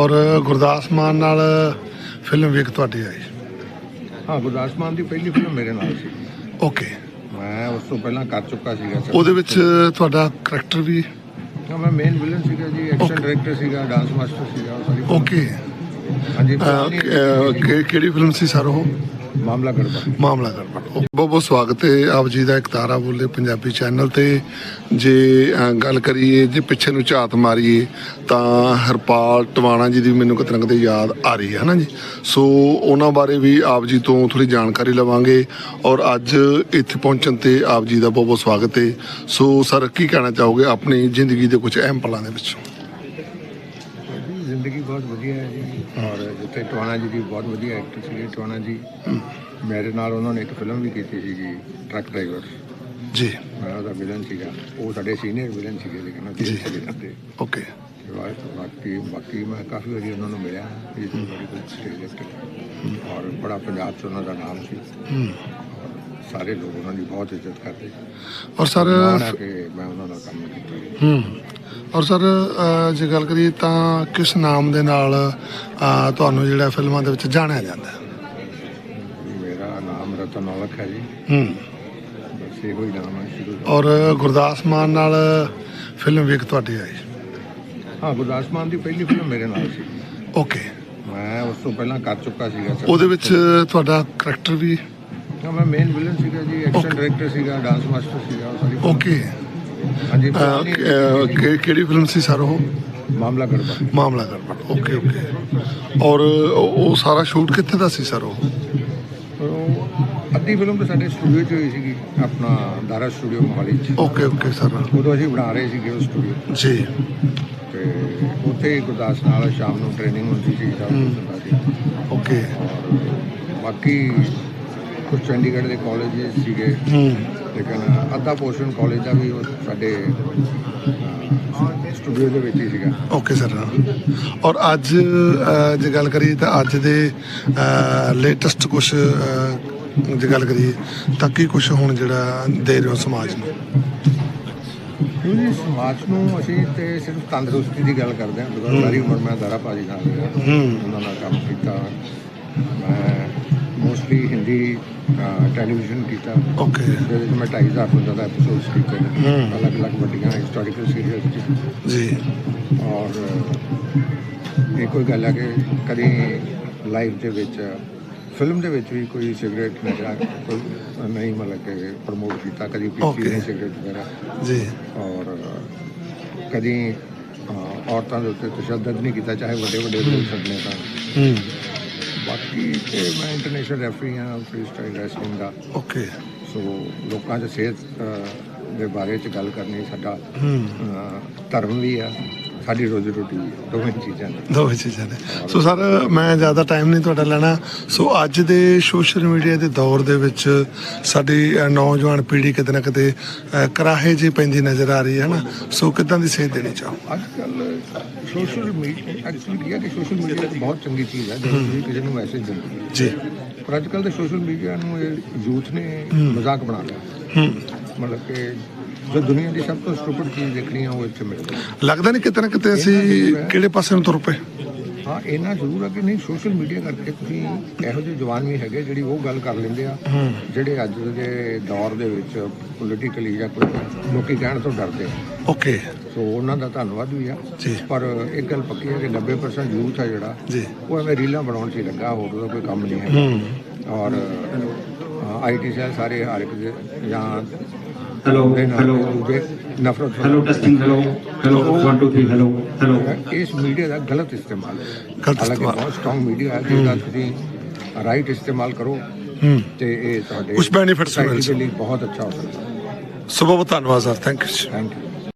ਔਰ ਗੁਰਦਾਸ ਮਾਨ ਨਾਲ ਫਿਲਮ ਵੇਖ ਤੁਹਾਡੀ ਆਈ। ਹਾਂ ਗੁਰਦਾਸ ਮਾਨ ਦੀ ਪਹਿਲੀ ਫਿਲਮ ਮੇਰੇ ਨਾਲ ਸੀ। ਓਕੇ ਮੈਂ ਉਸ ਤੋਂ ਪਹਿਲਾਂ ਕਰ ਚੁੱਕਾ ਸੀਗਾ। ਉਹਦੇ ਵਿੱਚ ਤੁਹਾਡਾ ਕਰੈਕਟਰ ਵੀ ਹਾਂ, ਮੈਂ ਮੇਨ ਵਿਲਨ ਸੀਗਾ ਜੀ ਐਕਸ਼ਨ ਡਾਇਰੈਕਟਰ ਸੀਗਾ ਡਾਂਸ ਮਾਸਟਰ ਸੀਗਾ ਓਕੇ ਹਾਂਜੀ ਕਿਹੜੀ ਫਿਲਮ ਸੀ ਸਰ ਉਹ? ਮਾਮਲਾ ਗੜਬੜ। ਮਾਮਲਾ ਗੜਬੜ। ਬਹੁਤ ਬਹੁਤ ਸਵਾਗਤ ਹੈ ਆਪ ਜੀ ਦਾ ਇੱਕ ਤਾਰਾ ਬੋਲੇ ਪੰਜਾਬੀ ਚੈਨਲ ਤੇ। ਜੇ ਗੱਲ ਕਰੀਏ, ਜੇ ਪਿੱਛੇ ਨੂੰ ਝਾਤ ਮਾਰੀਏ, ਤਾਂ ਹਰਪਾਲ ਟਵਾਣਾ ਜੀ ਦੀ ਮੈਨੂੰ ਕਿਤੇ ਨਾ ਕਿਤੇ ਯਾਦ ਆ ਰਹੀ ਹੈ ਨਾ ਜੀ? ਸੋ ਉਹਨਾਂ ਬਾਰੇ ਵੀ ਆਪ ਜੀ ਤੋਂ ਥੋੜੀ ਜਾਣਕਾਰੀ ਲਵਾਂਗੇ ਔਰ ਅੱਜ ਇੱਥੇ ਪਹੁੰਚਣ ਤੇ ਆਪ ਜੀ ਦਾ ਬਹੁਤ ਬਹੁਤ ਸਵਾਗਤ ਹੈ। ਸੋ ਸਰ, ਕੀ ਕਹਿਣਾ ਚਾਹੋਗੇ ਆਪਣੀ ਜ਼ਿੰਦਗੀ ਦੇ ਕੁਝ ਅਹਿਮ ਪਲਾਂ ਦੇ ਵਿੱਚੋਂ? ਜੀ, ਜ਼ਿੰਦਗੀ ਬਹੁਤ ਵਧੀਆ ਹੈ ਜੀ। ਔਰ ਜਿੱਥੇ ਟਵਾਣਾ ਜੀ ਦੀ ਬਹੁਤ ਵਧੀਆ ਐਕਟਰ ਸੀਗੇ ਟਵਾਣਾ ਜੀ। ਮੇਰੇ ਨਾਲ ਉਹਨਾਂ ਨੇ ਇੱਕ ਫਿਲਮ ਵੀ ਕੀਤੀ ਸੀਗੀ ਟਰੱਕ ਡਰਾਈਵਰ ਜੀ। ਮੈਂ ਉਹਦਾ ਵਿਲਨ ਸੀਗਾ। ਉਹ ਸਾਡੇ ਸੀਨੀਅਰ ਵਿਲਨ ਸੀਗੇ ਲੇਕਿਨ ਜੀ। ਓਕੇ। ਬਾਕੀ ਬਾਕੀ ਮੈਂ ਕਾਫੀ ਵਾਰੀ ਉਹਨਾਂ ਨੂੰ ਮਿਲਿਆ ਇਸ ਤੋਂ ਬੜੀ ਗੁੱਡ ਸਟੇਜ ਐਕਟਰ ਔਰ ਬੜਾ ਪੰਜਾਬ 'ਚ ਉਹਨਾਂ ਦਾ ਨਾਮ ਸੀ। ਸਾਰੇ ਲੋਕ ਉਹਨਾਂ ਦੀ ਬਹੁਤ ਇੱਜ਼ਤ ਕਰਦੇ ਔਰ ਸਰ ਮਾਣ ਆ ਕਿ ਮੈਂ ਉਹਨਾਂ ਨਾਲ ਕੰਮ ਕੀਤਾ ਹੂੰ। ਔਰ ਸਰ ਅਹ, ਜੇ ਗੱਲ ਕਰੀਏ ਤਾਂ ਕਿਸ ਨਾਮ ਦੇ ਨਾਲ ਅਹ, ਤੁਹਾਨੂੰ ਜਿਹੜਾ ਫਿਲਮਾਂ ਦੇ ਵਿੱਚ ਜਾਣਿਆ ਜਾਂਦਾ? ਹੈ? ਮੇਰਾ ਨਾਮ ਰਤਨ ਔਲਖ ਹੈ ਜੀ। ਹੂੰ। ਬਸ ਇਹੋ ਹੀ ਨਾਮ ਹੈ ਸ਼ੁਰੂ ਤੋਂ। ਔਰ ਗੁਰਦਾਸ ਮਾਨ ਨਾਲ ਫਿਲਮ ਵੇਖ ਤੁਹਾਡੀ ਆਈ? ਹਾਂ ਗੁਰਦਾਸ ਮਾਨ ਦੀ ਪਹਿਲੀ ਫਿਲਮ ਮੇਰੇ ਨਾਲ ਸੀ। ਓਕੇ। ਮੈਂ ਉਸ ਤੋਂ ਪਹਿਲਾਂ ਕਰ ਚੁੱਕਾ ਸੀਗਾ। ਉਹਦੇ ਵਿੱਚ ਤੁਹਾਡਾ ਕਰੈਕਟਰ ਵੀ ਹਾਂ, ਮੈਂ ਮੇਨ ਵਿਲਨ ਸੀਗਾ ਜੀ ਐਕਸ਼ਨ ਡਾਇਰੈਕਟਰ ਸੀਗਾ ਡਾਂਸ ਮਾਸਟਰ ਸੀਗਾ ਉਹ ਸਾਰੀ ਓਕੇ ਹਾਂਜੀ ਕਿਹੜੀ ਫਿਲਮ ਸੀ ਸਰ ਉਹ? ਮਾਮਲਾ ਗੜਬੜ। ਮਾਮਲਾ ਗੜਬੜ ਓਕੇ ਓਕੇ ਔਰ ਉਹ ਸਾਰਾ ਸ਼ੂਟ ਕਿੱਥੇ ਦਾ ਸੀ ਸਰ ਉਹ? ਅੱਧੀ ਫਿਲਮ ਤਾਂ ਸਾਡੇ ਸਟੂਡੀਓ 'ਚ ਹੋਈ ਸੀਗੀ ਆਪਣਾ ਦਾਰਾ ਸਟੂਡੀਓ ਮੋਹਾਲੀ 'ਚ। Okay okay sir. ਉਦੋਂ ਅਸੀਂ ਬਣਾ ਰਹੇ ਸੀਗੇ ਉਹ ਸਟੂਡੀਓ ਜੀ। ਤੇ ਉੱਥੇ ਗੁਰਦਾਸ ਨਾਲ ਸ਼ਾਮ ਨੂੰ ਟ੍ਰੇਨਿੰਗ ਹੁੰਦੀ ਸੀ ਓਕੇ ਬਾਕੀ ਕੁਝ ਚੰਡੀਗੜ੍ਹ ਦੇ ਕਾਲਜ ਸੀਗੇ। ਲੇਕਿਨ ਅੱਧਾ ਪੋਰਸ਼ਨ ਕਾਲਜ ਦਾ ਵੀ ਉਹ ਸਾਡੇ ਸਟੂਡੀਓ ਦੇ ਵਿੱਚ ਹੀ ਸੀਗਾ। ਓਕੇ ਸਰ ਔਰ ਅੱਜ ਜੇ ਗੱਲ ਕਰੀਏ ਤਾਂ ਅੱਜ ਦੇ ਲੇਟੈਸਟ ਕੁਝ ਜੇ ਗੱਲ ਕਰੀਏ ਤਾਂ ਕੀ ਕੁਝ ਹੁਣ ਜਿਹੜਾ ਦੇ ਰਹੇ ਹੋ ਸਮਾਜ ਨੂੰ? ਕਿਉਂਕਿ ਸਮਾਜ ਨੂੰ ਅਸੀਂ ਤੇ ਸਿਰਫ ਤੰਦਰੁਸਤੀ ਦੀ ਗੱਲ ਕਰਦੇ ਹਾਂ। ਬਿਕੋਜ਼ ਸਾਰੀ ਉਮਰ ਮੈਂ ਦਾਰਾ ਭਾਜੀ ਨਾਲ ਉਹਨਾਂ ਨਾਲ ਕੰਮ ਕੀਤਾ। ਮੈਂ ਮੋਸਟਲੀ ਹਿੰਦੀ ਟੈਲੀਵਿਜ਼ਨ ਕੀਤਾ ਓਕੇ ਜਿਹਦੇ ਵਿੱਚ ਮੈਂ 2.5 ਤੋਂ ਜ਼ਿਆਦਾ ਐਪੀਸੋਡਸ ਕੀਤੇ ਨੇ। ਅਲੱਗ-ਅਲੱਗ ਵੱਡੀਆਂ ਹਿਸਟੋਰੀਕਲ ਸੀਰੀਅਲਸ 'ਚ ਜੀ ਔਰ ਇਹ ਕੋਈ ਗੱਲ ਹੈ ਕਿ ਕਦੀ ਲਾਈਫ ਦੇ ਵਿੱਚ ਫਿਲਮ ਦੇ ਵਿੱਚ ਵੀ ਕੋਈ ਸਿਗਰਟ ਨਸ਼ਾ ਨਹੀਂ ਮਤਲਬ ਕਿ ਪ੍ਰਮੋਟ ਕੀਤਾ ਕਦੀ ਪੀਤੀ. ਨਹੀਂ ਸਿਗਰਟ ਵਗੈਰਾ ਜੀ ਔਰ ਕਦੀ ਔਰਤਾਂ ਦੇ ਉੱਤੇ ਤਸ਼ੱਦਦ ਨਹੀਂ ਕੀਤਾ ਚਾਹੇ ਵੱਡੇ ਵੱਡੇ ਰੋਲ ਛੱਡਨੇ ਤਾਂ ਹੂੰ ਬਾਕੀ ਤੇ ਮੈਂ ਇੰਟਰਨੈਸ਼ਨਲ ਰੈਫਰੀ ਹਾਂ ਫ੍ਰੀ ਸਟਾਈਲ ਰੈਸਲਿੰਗ ਦਾ। ਓਕੇ ਸੋ ਲੋਕਾਂ 'ਚ ਸਿਹਤ ਦੇ ਬਾਰੇ 'ਚ ਗੱਲ ਕਰਨੀ ਸਾਡਾ ਧਰਮ ਵੀ ਆ। ਸਾਡੀ ਰੋਜ਼ੀ ਰੋਟੀ ਦੋਵੇਂ ਚੀਜ਼ਾਂ ਨੇ। ਦੋਵੇਂ ਚੀਜ਼ਾਂ ਨੇ। ਸੋ ਸਰ ਮੈਂ ਜ਼ਿਆਦਾ ਟਾਈਮ ਨਹੀਂ ਤੁਹਾਡਾ ਲੈਣਾ। ਸੋ ਅੱਜ ਦੇ ਸੋਸ਼ਲ ਮੀਡੀਆ ਦੇ ਦੌਰ ਦੇ ਵਿੱਚ ਸਾਡੀ ਨੌਜਵਾਨ ਪੀੜ੍ਹੀ ਕਿਤੇ ਨਾ ਕਿਤੇ ਕਰਾਹੇ ਜੀ ਪੈਂਦੀ ਨਜ਼ਰ ਆ ਰਹੀ ਹੈ ਨਾ? ਸੋ ਕਿਦਾਂ ਦੀ ਸੇਧ ਦੇਣੀ ਚਾਹੋ? ਅੱਜ ਕੱਲ ਸੋਸ਼ਲ ਮੀਡੀਆ ਐਕਚੁਅਲੀ ਕੀ ਹੈ ਕਿ ਸੋਸ਼ਲ ਮੀਡੀਆ ਬਹੁਤ ਚੰਗੀ ਚੀਜ਼ ਹੈ ਤੁਸੀਂ ਕਿਸੇ ਨੂੰ ਮੈਸੇਜ ਦਿੰਦੇ ਜੀ। ਪਰ ਅੱਜ ਕੱਲ ਦੇ ਸੋਸ਼ਲ ਮੀਡੀਆ ਨੂੰ ਇਹ ਯੂਥ ਨੇ ਮਜ਼ਾਕ ਬਣਾ ਲਿਆ। ਹੂੰ। ਮਤਲਬ ਕਿ ਜੋ ਦੁਨੀਆ ਦੀ ਸਭ ਤੋਂ ਸਟੂਪਿਡ ਚੀਜ਼ ਦੇਖਣੀ ਆ ਉਹ ਇੱਥੇ ਮਿਲਦੀ ਹੈ ਲੱਗਦਾ ਨਹੀਂ ਕਿਤੇ ਨਾ ਕਿਤੇ ਅਸੀਂ ਕਿਹੜੇ ਪਾਸੇ ਨੂੰ ਤੁਰ ਪਏ। ਹਾਂ ਇੰਨਾ ਜ਼ਰੂਰ ਹੈ ਕਿ ਨਹੀਂ ਸੋਸ਼ਲ ਮੀਡੀਆ ਕਰਕੇ ਤੁਸੀਂ ਇਹੋ ਜਿਹੇ ਜਵਾਨ ਵੀ ਹੈਗੇ ਜਿਹੜੀ ਉਹ ਗੱਲ ਕਰ ਲੈਂਦੇ ਆ ਜਿਹੜੇ ਅੱਜ ਦੇ ਦੌਰ ਦੇ ਵਿੱਚ ਪੋਲੀਟੀਕਲੀ ਜਾਂ ਕੋਈ ਲੋਕੀ ਕਹਿਣ ਤੋਂ ਡਰਦੇ ਆ। ਓਕੇ ਸੋ ਉਹਨਾਂ ਦਾ ਧੰਨਵਾਦ ਵੀ ਆ। ਜੀ। ਪਰ ਇੱਕ ਗੱਲ ਪੱਕੀ ਹੈ ਕਿ 90% ਯੂਥ ਹੈ ਜਿਹੜਾ ਜੀ। ਉਹ ਐਵੇਂ ਰੀਲਾਂ ਬਣਾਉਣ 'ਚ ਹੀ ਲੱਗਾ ਹੋਰ ਉਹਦਾ ਕੋਈ ਕੰਮ ਨਹੀਂ ਹੈ। ਹੂੰ। ਔਰ ਆਈਟੀ ਸੈਲ ਸਾਰੇ ਹਰ ਇੱਕ ਦੇ ਜਾਂ Hello, ਦੇ ਨਾਲ hello, ਦੂਜੇ ਨਫ਼ਰਤ hello, testing, hello, hello, one, two, three, hello, hello. ਇਸ ਮੀਡੀਆ ਦਾ ਗਲਤ ਇਸਤੇਮਾਲ ਹੈ ਗਲਤ ਹਾਲਾਂਕਿ ਇਸਤੇਮਾਲ। ਬਹੁਤ ਸਟਰੋਂਗ ਮੀਡੀਆ ਹੈ ਜਿਹਦਾ ਤੁਸੀਂ ਰਾਈਟ ਇਸਤੇਮਾਲ ਕਰੋ ਹੂੰ ਤੇ ਇਹ ਤੁਹਾਡੇ ਕੁਛ benefits ਮਿਲ society ਦੇ ਲਈ ਬਹੁਤ ਅੱਛਾ ਹੋ ਸਕਦਾ ਹੈ ਸੋ ਬਹੁਤ ਧੰਨਵਾਦ sir thank you thank you